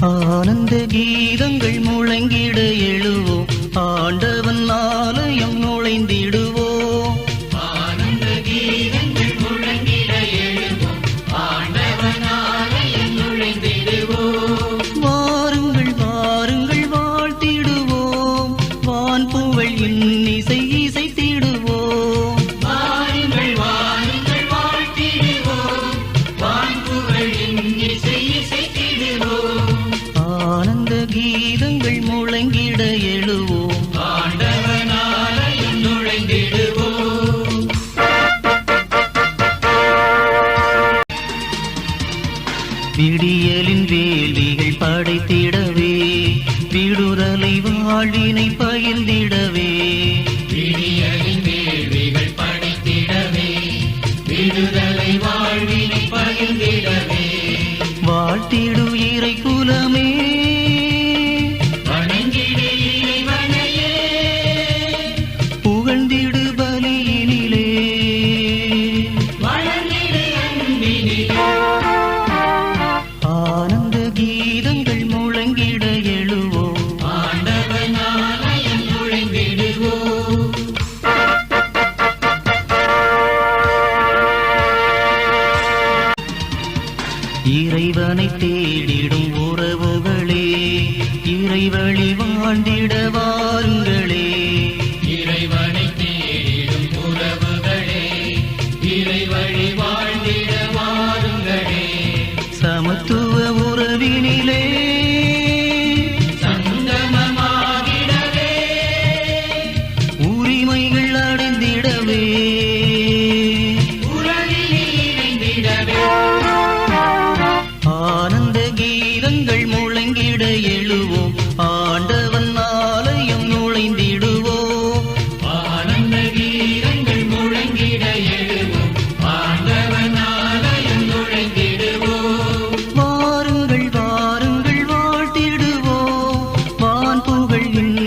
ஆனந்த கீதங்கள் முழங்கிட எழுவோம். ஆண்டவன் ஆலயம் நுழைந்திடும் கீதங்கள் முழங்கிட எழுவோம். விடியலின் வேள்விகள் படைத்திடவே விடுதலை வாழ்வினை பகிர்ந்திடவே இறைவனை தேடிடும் உறவுகளே இறைவழி வாழ்ந்திட வாருங்களே. புகழ்கின்ற